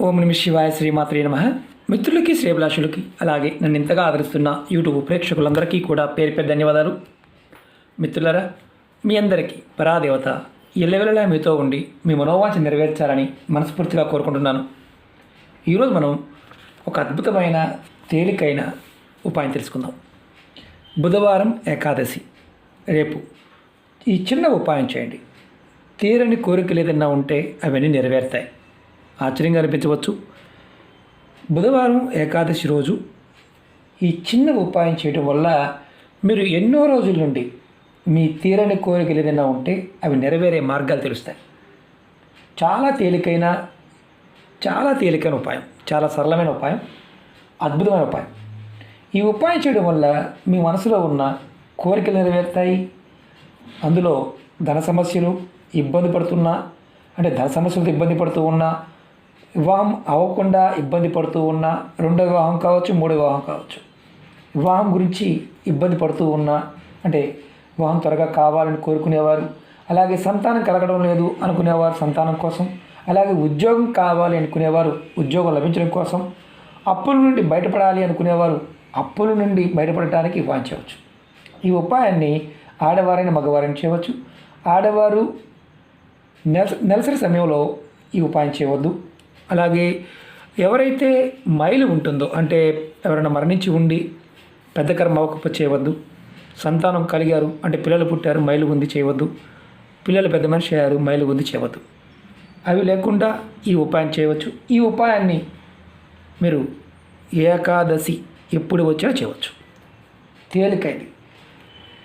ఓం నమ శివాయ శ్రీమాత్రే నమ. మిత్రులకి శ్రేభిలాషులకి అలాగే నన్ను ఇంతగా ఆదరిస్తున్న యూట్యూబ్ ప్రేక్షకులందరికీ కూడా పేరు పేరు ధన్యవాదాలు. మిత్రులరా మీ అందరికీ పరాదేవత ఎల్లవెల్లలా మీతో ఉండి మీ మనోవాంఛ నెరవేర్చాలని మనస్ఫూర్తిగా కోరుకుంటున్నాను. ఈరోజు మనం ఒక అద్భుతమైన తేలికైన ఉపాయం తెలుసుకుందాం. బుధవారం ఏకాదశి. రేపు ఈ చిన్న ఉపాయం చేయండి. తీరని కోరికలు ఏదైనా ఉంటే అవన్నీ నెరవేరుతాయి. ఆశ్చర్యంగా అనిపించవచ్చు. బుధవారం ఏకాదశి రోజు ఈ చిన్న ఉపాయం చేయడం వల్ల మీరు ఎన్నో రోజుల నుండి మీ తీరని కోరికలు ఏదైనా ఉంటే అవి నెరవేరే మార్గాలు తెలుస్తాయి. చాలా తేలికైన చాలా తేలికైన ఉపాయం చాలా సరళమైన ఉపాయం అద్భుతమైన ఉపాయం. ఈ ఉపాయం చేయడం వల్ల మీ మనసులో ఉన్న కోరికలు నెరవేరుతాయి. అందులో ధన సమస్యలు ఇబ్బంది పడుతున్నా అంటే ధన సమస్యలతో ఇబ్బంది పడుతూ ఉన్నా వివాహం అవ్వకుండా ఇబ్బంది పడుతూ ఉన్నా రెండో వివాహం కావచ్చు మూడో వివాహం కావచ్చు. వివాహం గురించి ఇబ్బంది పడుతూ ఉన్న అంటే వివాహం త్వరగా కావాలని కోరుకునేవారు అలాగే సంతానం కలగడం లేదు అనుకునేవారు సంతానం కోసం అలాగే ఉద్యోగం కావాలి అనుకునేవారు ఉద్యోగం లభించడం కోసం అప్పుల నుండి బయటపడాలి అనుకునేవారు అప్పుల నుండి బయటపడటానికి ఉపాయం చేయవచ్చు. ఈ ఉపాయాన్ని ఆడవారైన మగవారైన చేయవచ్చు. ఆడవారు నెల నెలసరి సమయంలో ఈ ఉపాయం చేయవద్దు. అలాగే ఎవరైతే మైలు ఉంటుందో అంటే ఎవరైనా మరణించి ఉండి పెద్ద కర్మ అవ్వకపోతే చేయవద్దు సంతానం కలిగారు అంటే పిల్లలు పుట్టారు మైలు ఉంది చేయవద్దు పిల్లలు పెద్ద మనిషి అయ్యారు మైలు ఉంది చేయవద్దు. అవి లేకుండా ఈ ఉపాయం చేయవచ్చు. ఈ ఉపాయాన్ని మీరు ఏకాదశి ఎప్పుడు వచ్చినా చేయవచ్చు. తేలికైంది.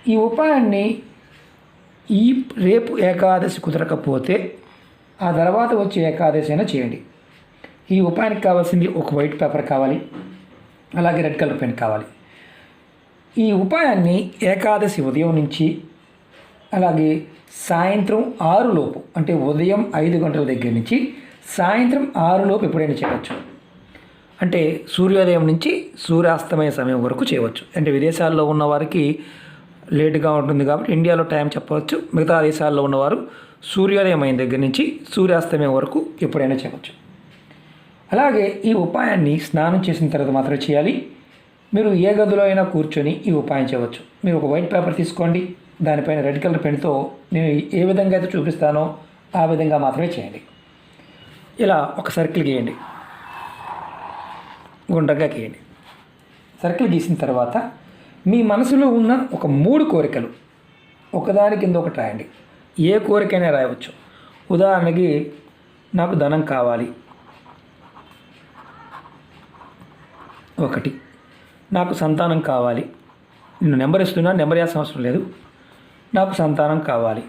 ఈ ఉపాయాన్ని ఈ రేపు ఏకాదశి కుదరకపోతే ఆ తర్వాత వచ్చే ఏకాదశి అయినా చేయండి. ఈ ఉపాయానికి కావాల్సింది ఒక వైట్ పేపర్ కావాలి అలాగే రెడ్ కలర్ పెన్ కావాలి. ఈ ఉపాయాన్ని ఏకాదశి ఉదయం నుంచి అలాగే సాయంత్రం ఆరు లోపు అంటే ఉదయం ఐదు గంటల దగ్గర నుంచి సాయంత్రం ఆరు లోపు ఎప్పుడైనా చేయవచ్చు. అంటే సూర్యోదయం నుంచి సూర్యాస్తమయ సమయం వరకు చేయవచ్చు. అంటే విదేశాల్లో ఉన్న వారికి లేటుగా ఉంటుంది కాబట్టి ఇండియాలో టైం చెప్పవచ్చు. మిగతా దేశాల్లో ఉన్నవారు సూర్యోదయం అయిన దగ్గర నుంచి సూర్యాస్తమయం వరకు ఎప్పుడైనా చేయవచ్చు. అలాగే ఈ ఉపాయాన్ని స్నానం చేసిన తర్వాత మాత్రమే చేయాలి. మీరు ఏ గదిలో అయినా కూర్చొని ఈ ఉపాయం చేయవచ్చు. మీరు ఒక వైట్ పేపర్ తీసుకోండి. దానిపైన రెడ్ కలర్ పెన్తో నేను ఏ విధంగా అయితే చూపిస్తానో ఆ విధంగా మాత్రమే చేయండి. ఇలా ఒక సర్కిల్ గీయండి. గుండ్రంగా గీయండి. సర్కిల్ గీసిన తర్వాత మీ మనసులో ఉన్న ఒక మూడు కోరికలు ఒకదాని కింద ఒకటి రాయండి. ఏ కోరికైనా రాయవచ్చు. ఉదాహరణకి నాకు ధనం కావాలి. ఒకటి. నాకు సంతానం కావాలి. నేను నెంబర్ ఇస్తున్నా నెంబర్ వేయాల్సిన అవసరం లేదు. నాకు సంతానం కావాలి.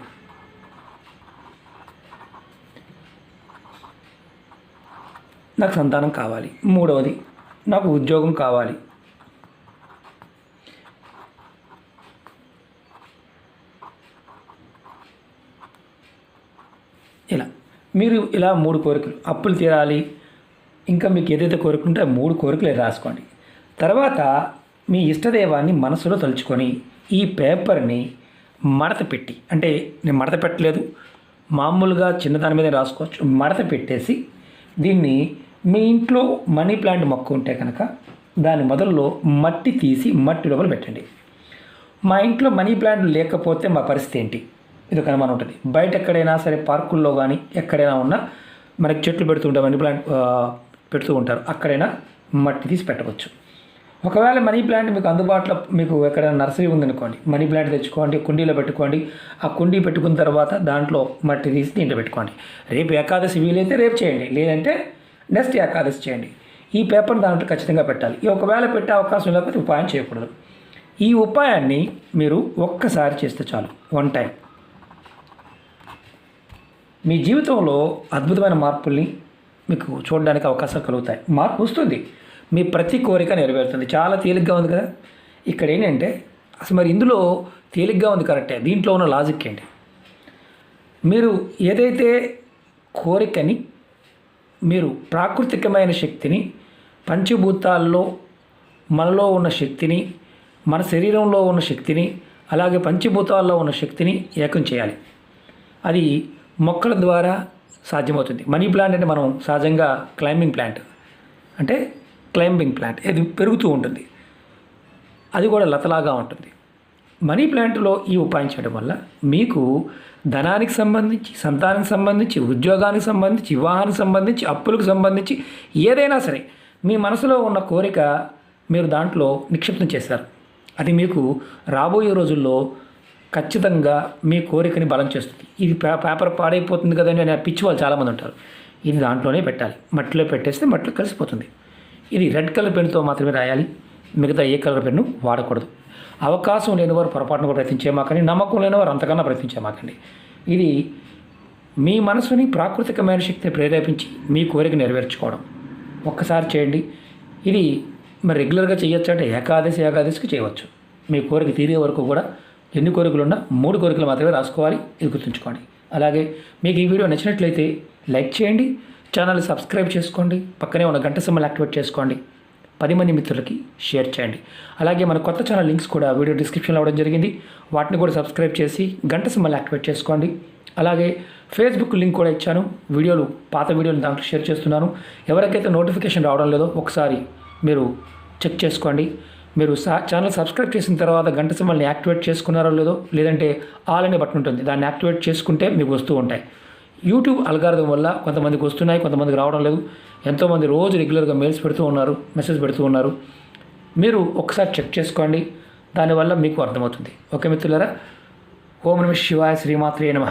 నాకు సంతానం కావాలి. మూడవది నాకు ఉద్యోగం కావాలి. ఇలా. మీరు ఇలా మూడు కోరికలు అప్పులు తీరాలి. ఇంకా మీకు ఏదైతే కోరిక ఉంటే ఆ మూడు కోరికలు రాసుకోండి. తర్వాత మీ ఇష్టదైవాన్ని మనసులో తలుచుకొని ఈ పేపర్ని మడత పెట్టి అంటే నేను మడత పెట్టలేదు మామూలుగా చిన్నదాని మీద రాసుకోవచ్చు మడత పెట్టేసి దీన్ని మీ ఇంట్లో మనీ ప్లాంట్ మొక్క ఉంటే కనుక దాని మొదల్లో మట్టి తీసి మట్టి లోపల పెట్టండి. మా ఇంట్లో మనీ ప్లాంట్ లేకపోతే మా పరిస్థితి ఏంటి? ఇది ఒక అనుమానం ఉంటుంది. బయట ఎక్కడైనా సరే పార్కుల్లో కానీ ఎక్కడైనా ఉన్నా మనకి చెట్లు పెడుతూ మనీ ప్లాంట్ పెడుతూ ఉంటారు. అక్కడైనా మట్టి తీసి పెట్టవచ్చు. ఒకవేళ మనీ ప్లాంట్ మీకు అందుబాటులో మీకు ఎక్కడైనా నర్సరీ ఉందనుకోండి మనీ ప్లాంట్ తెచ్చుకోండి కుండీలో పెట్టుకోండి ఆ కుండీ పెట్టుకున్న తర్వాత దాంట్లో మట్టి తీసి దీంట్లో పెట్టుకోండి. రేపు ఏకాదశి వీలైతే రేపు చేయండి లేదంటే నెక్స్ట్ ఏకాదశి చేయండి. ఈ పేపర్ దాంట్లో ఖచ్చితంగా పెట్టాలి. ఈ ఒకవేళ పెట్టే అవకాశం లేకపోతే ఉపాయం చేయకూడదు. ఈ ఉపాయాన్ని మీరు ఒక్కసారి చేస్తే చాలు. వన్ టైం మీ జీవితంలో అద్భుతమైన మార్పుల్ని మీకు చూడడానికి అవకాశం కలుగుతాయి. మార్పు వస్తుంది. మీ ప్రతి కోరిక నెరవేరుతుంది. చాలా తేలిగ్గా ఉంది కదా? ఇక్కడ ఏంటంటే అసలు మరి ఇందులో తేలిగ్గా ఉంది కరెక్టే. దీంట్లో ఉన్న లాజిక్ ఏంటి? మీరు ఏదైతే కోరికని మీరు ప్రాకృతికమైన శక్తిని పంచభూతాల్లో మనలో ఉన్న శక్తిని మన శరీరంలో ఉన్న శక్తిని అలాగే పంచభూతాల్లో ఉన్న శక్తిని ఏకం చేయాలి. అది మొక్కల ద్వారా సాధ్యమవుతుంది. మనీ ప్లాంట్ అంటే మనం సహజంగా క్లైంబింగ్ ప్లాంట్. అంటే క్లైంబింగ్ ప్లాంట్. ఇది పెరుగుతూ ఉంటుంది. అది కూడా లతలాగా ఉంటుంది. మనీ ప్లాంట్లో ఈ ఉపాయం చేయడం వల్ల మీకు ధనానికి సంబంధించి సంతానానికి సంబంధించి ఉద్యోగానికి సంబంధించి వివాహానికి సంబంధించి అప్పులకు సంబంధించి ఏదైనా సరే మీ మనసులో ఉన్న కోరిక మీరు దాంట్లో నిక్షిప్తం చేశారు. అది మీకు రాబోయే రోజుల్లో ఖచ్చితంగా మీ కోరికని బలం చేస్తుంది. ఇది పే- పేపర్ పాడైపోతుంది కదండి అని పిచ్చి వాళ్ళు చాలామంది ఉంటారు. ఇది దాంట్లోనే పెట్టాలి. మట్టిలో పెట్టేస్తే మట్టిలో కలిసిపోతుంది. ఇది రెడ్ కలర్ పెన్తో మాత్రమే రాయాలి. మిగతా ఏ కలర్ పెన్ను వాడకూడదు. అవకాశం లేని వారు పొరపాటును కూడా ప్రయత్నించేమాకండి నమ్మకం లేని వారు అంతకన్నా ప్రయత్నించేమాకండి ఇది మీ మనసుని ప్రాకృతికమైన శక్తిని ప్రేరేపించి మీ కోరిక నెరవేర్చుకోవడం. ఒక్కసారి చేయండి. ఇది మరి రెగ్యులర్గా చేయొచ్చు అంటే ఏకాదశి ఏకాదశికి చేయవచ్చు. మీ కోరిక తీరే వరకు కూడా ఎన్ని కోరికలు ఉన్నా మూడు కోరికలు మాత్రమే రాసుకోవాలి ఇది గుర్తుంచుకోండి. అలాగే మీకు ఈ వీడియో నచ్చినట్లయితే లైక్ చేయండి ఛానల్ సబ్స్క్రైబ్ చేసుకోండి పక్కనే ఉన్న గంట సింబల్ యాక్టివేట్ చేసుకోండి పది మంది మిత్రులకి షేర్ చేయండి. అలాగే మన కొత్త ఛానల్ లింక్స్ కూడా వీడియో డిస్క్రిప్షన్లో అవ్వడం జరిగింది. వాటిని కూడా సబ్స్క్రైబ్ చేసి గంట సింబల్ యాక్టివేట్ చేసుకోండి. అలాగే ఫేస్బుక్ లింక్ కూడా ఇచ్చాను. వీడియోలు పాత వీడియోలు దాంట్లో షేర్ చేస్తున్నాను. ఎవరికైతే నోటిఫికేషన్ రావడం లేదో ఒకసారి మీరు చెక్ చేసుకోండి. మీరు ఛానల్ సబ్స్క్రైబ్ చేసిన తర్వాత గంట సింబల్ని యాక్టివేట్ చేసుకున్నారో లేదో లేదంటే ఆల్ అనే బటన్ ఉంటుంది. దాన్ని యాక్టివేట్ చేసుకుంటే మీకు వస్తూ ఉంటాయి. యూట్యూబ్ అల్గారిథం వల్ల కొంతమందికి వస్తున్నాయి కొంతమందికి రావడం లేదు. ఎంతోమంది రోజు రెగ్యులర్గా మెయిల్స్ పెడుతూ ఉన్నారు మెసేజ్ పెడుతూ ఉన్నారు. మీరు ఒకసారి చెక్ చేసుకోండి. దానివల్ల మీకు అర్థమవుతుంది. ఓకే మిత్రులారా? ఓం నమ శివాయ శ్రీమాత్రే నమ.